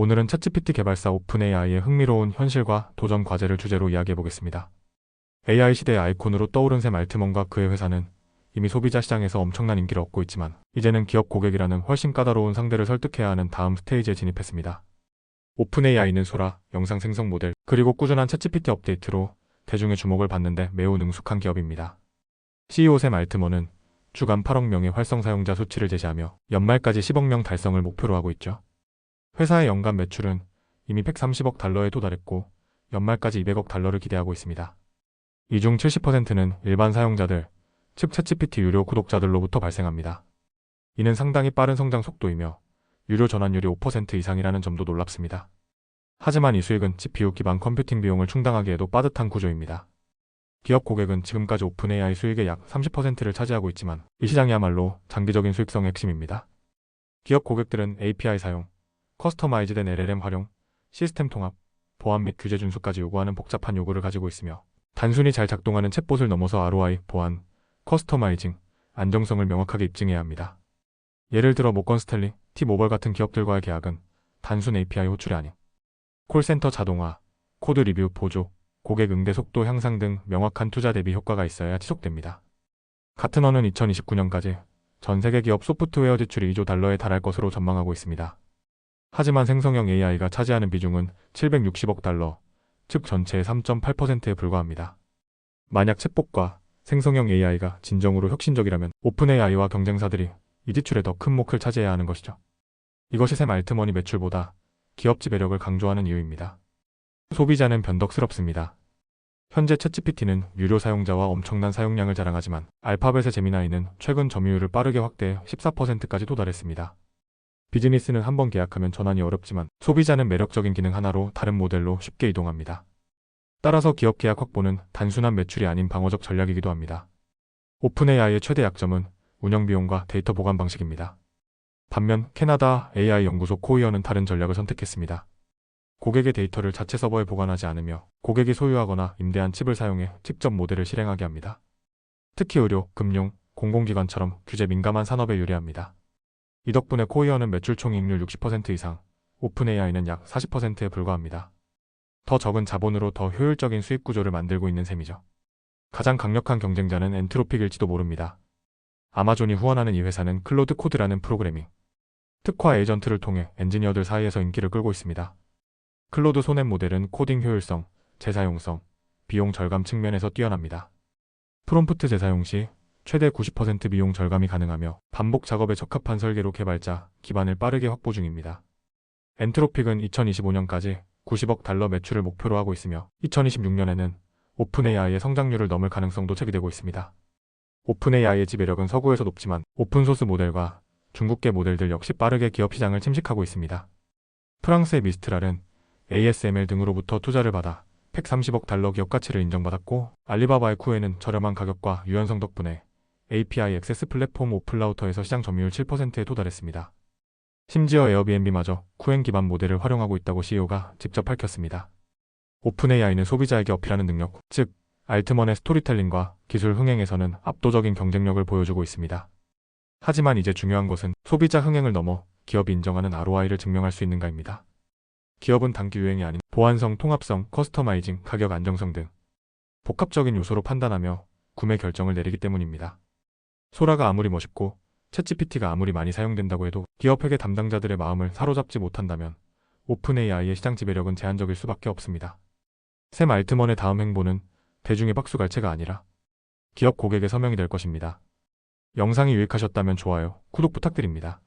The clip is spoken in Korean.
오늘은 챗GPT 개발사 오픈 AI의 흥미로운 현실과 도전 과제를 주제로 이야기해 보겠습니다. AI 시대의 아이콘으로 떠오른 샘 알트먼과 그의 회사는 이미 소비자 시장에서 엄청난 인기를 얻고 있지만 이제는 기업 고객이라는 훨씬 까다로운 상대를 설득해야 하는 다음 스테이지에 진입했습니다. 오픈 AI는 소라, 영상 생성 모델, 그리고 꾸준한 챗GPT 업데이트로 대중의 주목을 받는데 매우 능숙한 기업입니다. CEO 샘 알트먼은 주간 8억 명의 활성 사용자 수치를 제시하며 연말까지 10억 명 달성을 목표로 하고 있죠. 회사의 연간 매출은 이미 130억 달러에 도달했고 연말까지 200억 달러를 기대하고 있습니다. 이 중 70%는 일반 사용자들, 즉 챗GPT 유료 구독자들로부터 발생합니다. 이는 상당히 빠른 성장 속도이며 유료 전환율이 5% 이상이라는 점도 놀랍습니다. 하지만 이 수익은 GPU 기반 컴퓨팅 비용을 충당하기에도 빠듯한 구조입니다. 기업 고객은 지금까지 오픈 AI 수익의 약 30%를 차지하고 있지만 이 시장이야말로 장기적인 수익성의 핵심입니다. 기업 고객들은 API 사용, 커스터마이즈된 LLM 활용, 시스템 통합, 보안 및 규제 준수까지 요구하는 복잡한 요구를 가지고 있으며 단순히 잘 작동하는 챗봇을 넘어서 ROI, 보안, 커스터마이징, 안정성을 명확하게 입증해야 합니다. 예를 들어 모건 스탠리, T모벌 같은 기업들과의 계약은 단순 API 호출이 아닌 콜센터 자동화, 코드 리뷰 보조, 고객 응대 속도 향상 등 명확한 투자 대비 효과가 있어야 지속됩니다. 가트너는 2029년까지 전 세계 기업 소프트웨어 지출이 2조 달러에 달할 것으로 전망하고 있습니다. 하지만 생성형 AI가 차지하는 비중은 760억 달러, 즉 전체의 3.8%에 불과합니다. 만약 챗봇과 생성형 AI가 진정으로 혁신적이라면 오픈 AI와 경쟁사들이 이 지출에 더 큰 몫을 차지해야 하는 것이죠. 이것이 샘 알트머니 매출보다 기업 지배력을 강조하는 이유입니다. 소비자는 변덕스럽습니다. 현재 챗GPT는 유료 사용자와 엄청난 사용량을 자랑하지만 알파벳의 제미나이는 최근 점유율을 빠르게 확대해 14%까지 도달했습니다. 비즈니스는 한번 계약하면 전환이 어렵지만 소비자는 매력적인 기능 하나로 다른 모델로 쉽게 이동합니다. 따라서 기업 계약 확보는 단순한 매출이 아닌 방어적 전략이기도 합니다. 오픈 AI의 최대 약점은 운영 비용과 데이터 보관 방식입니다. 반면 캐나다 AI 연구소 코이어는 다른 전략을 선택했습니다. 고객의 데이터를 자체 서버에 보관하지 않으며 고객이 소유하거나 임대한 칩을 사용해 직접 모델을 실행하게 합니다. 특히 의료, 금융, 공공기관처럼 규제 민감한 산업에 유리합니다. 이 덕분에 코이어는 매출 총이익률 60% 이상, 오픈 AI는 약 40%에 불과합니다. 더 적은 자본으로 더 효율적인 수익 구조를 만들고 있는 셈이죠. 가장 강력한 경쟁자는 엔트로픽일지도 모릅니다. 아마존이 후원하는 이 회사는 클로드 코드라는 프로그래밍, 특화 에이전트를 통해 엔지니어들 사이에서 인기를 끌고 있습니다. 클로드 소넷 모델은 코딩 효율성, 재사용성, 비용 절감 측면에서 뛰어납니다. 프롬프트 재사용 시 최대 90% 비용 절감이 가능하며 반복 작업에 적합한 설계로 개발자 기반을 빠르게 확보 중입니다. 엔트로픽은 2025년까지 90억 달러 매출을 목표로 하고 있으며 2026년에는 오픈 AI의 성장률을 넘을 가능성도 제기되고 있습니다. 오픈 AI의 지배력은 서구에서 높지만 오픈소스 모델과 중국계 모델들 역시 빠르게 기업 시장을 침식하고 있습니다. 프랑스의 미스트랄은 ASML 등으로부터 투자를 받아 130억 달러 기업 가치를 인정받았고 알리바바의 쿠에는 저렴한 가격과 유연성 덕분에 API 액세스 플랫폼 오플라우터에서 시장 점유율 7%에 도달했습니다. 심지어 에어비앤비마저 쿠엔 기반 모델을 활용하고 있다고 CEO가 직접 밝혔습니다. 오픈 AI는 소비자에게 어필하는 능력, 즉 알트먼의 스토리텔링과 기술 흥행에서는 압도적인 경쟁력을 보여주고 있습니다. 하지만 이제 중요한 것은 소비자 흥행을 넘어 기업이 인정하는 ROI를 증명할 수 있는가입니다. 기업은 단기 유행이 아닌 보안성, 통합성, 커스터마이징, 가격 안정성 등 복합적인 요소로 판단하며 구매 결정을 내리기 때문입니다. 소라가 아무리 멋있고 챗GPT가 아무리 많이 사용된다고 해도 기업 회계 담당자들의 마음을 사로잡지 못한다면 오픈 AI의 시장 지배력은 제한적일 수밖에 없습니다. 샘 알트먼의 다음 행보는 대중의 박수 갈채가 아니라 기업 고객의 서명이 될 것입니다. 영상이 유익하셨다면 좋아요, 구독 부탁드립니다.